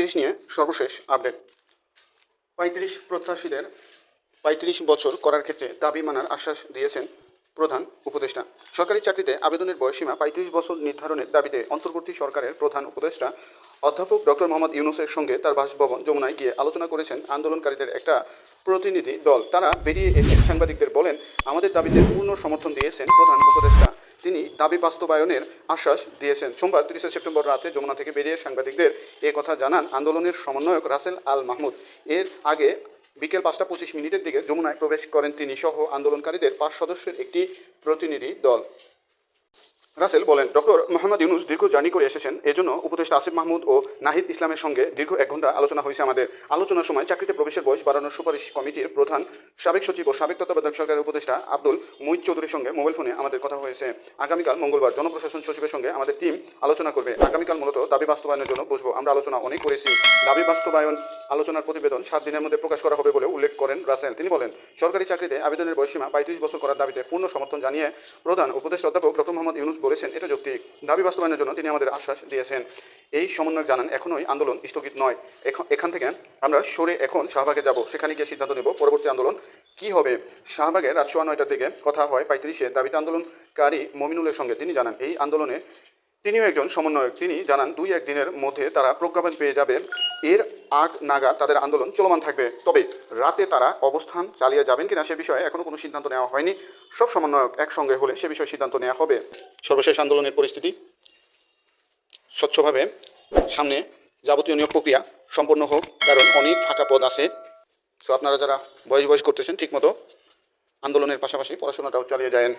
তিরিশ নিয়ে সর্বশেষ আপডেট পঁয়ত্রিশ প্রত্যাশীদের পঁয়ত্রিশ বছর করার ক্ষেত্রে দাবি মানার আশ্বাস দিয়েছেন প্রধান উপদেষ্টা। সরকারি চাকরিতে আবেদনের বয়সীমা পঁয়ত্রিশ বছর নির্ধারণের দাবিতে অন্তর্বর্তী সরকারের প্রধান উপদেষ্টা অধ্যাপক ডক্টর মোহাম্মদ ইউনুসের সঙ্গে তার বাসভবন যমুনায় গিয়ে আলোচনা করেছেন আন্দোলনকারীদের একটা প্রতিনিধি দল। তারা বেরিয়ে এসে সাংবাদিকদের বলেন, আমাদের দাবিতে পূর্ণ সমর্থন দিয়েছেন প্রধান উপদেষ্টা। তিনি দাবি বাস্তবায়নের আশ্বাস দিয়েছেন। সোমবার তিরিশে সেপ্টেম্বর রাতে যমুনা থেকে বেরিয়ে সাংবাদিকদের এ কথা জানান আন্দোলনের সমন্বয়ক রাসেল আল মাহমুদ। এর আগে বিকেল পাঁচটা পঁচিশ মিনিটের দিকে যমুনায় প্রবেশ করেন তিনি সহ আন্দোলনকারীদের পাঁচ সদস্যের একটি প্রতিনিধি দল। রাসেল বলেন, ডক্টর মোহাম্মদ ইউনুস দীর্ঘ জার্নি করে এসেছেন। এজন্য উপদেষ্টা আসিফ মাহমুদ ও নাহিদ ইসলামের সঙ্গে দীর্ঘ এক ঘণ্টা আলোচনা হয়েছে আমাদের। আলোচনার সময় চাকরিতে প্রবেশের বয়স বাড়ানোর সুপারিশ কমিটির প্রধান, সাবেক সচিব ও সাবেক তত্ত্বাবধায়ক সরকারের উপদেষ্টা আব্দুল মুইদ চৌধুরীর সঙ্গে মোবাইল ফোনে আমাদের কথা হয়েছে। আগামীকাল মঙ্গলবার জনপ্রশাসন সচিবের সঙ্গে আমাদের টিম আলোচনা করবে। আগামীকাল মূলত দাবি বাস্তবায়নের জন্য বসবো। আমরা আলোচনা অনেক করেছি। দাবি বাস্তবায়ন আলোচনার প্রতিবেদন সাত দিনের মধ্যে প্রকাশ করা হবে বলে উল্লেখ করেন রাসেল। তিনি বলেন, সরকারি চাকরিতে আবেদনের বয়সীমা পঁয়ত্রিশ বছর করার দাবিতে পূর্ণ সমর্থন জানিয়ে প্রধান উপদেষ্টা অধ্যাপক ডক্টর মোহাম্মদ ইউনুস বলেছেন, এটা যৌক্তিক। দাবি বাস্তবায়নের জন্য তিনি আমাদের আশ্বাস দিয়েছেন। এই সমন্বয়ক জানান, এখনই আন্দোলন স্থগিত নয়। এখ- এখান থেকে আমরা সরে এখন শাহবাগে যাব। সেখানে গিয়ে সিদ্ধান্ত নেব পরবর্তী আন্দোলন কি হবে। শাহবাগে রাত সোয়া নয়টার দিকে কথা হয় পঁয়ত্রিশের দাবিতে আন্দোলনকারী মমিনুলের সঙ্গে। তিনি জানান, এই আন্দোলনে তিনিও একজন সমন্বয়ক। তিনি জানান দুই এক দিনের মধ্যে তারা প্রজ্ঞাপন পেয়ে যাবে। এর আগ নাগা তাদের আন্দোলন চলমান থাকবে। তবে রাতে তারা অবস্থান চালিয়ে যাবেন কিনা সে বিষয়ে এখনও কোনো সিদ্ধান্ত নেওয়া হয়নি। সব সমন্বয়ক একসঙ্গে হলে সে বিষয়ে সিদ্ধান্ত নেওয়া হবে। সর্বশেষ আন্দোলনের পরিস্থিতি? স্বচ্ছভাবে সামনে যাবতীয় নিয়োগ প্রক্রিয়া সম্পন্ন হোক, কারণ অনেক ফাঁকা পদ আছে। সো আপনারা যারা বয়স বয়স করতেছেন, ঠিকমতো আন্দোলনের পাশাপাশি পড়াশোনাটাও চালিয়ে যায়েন।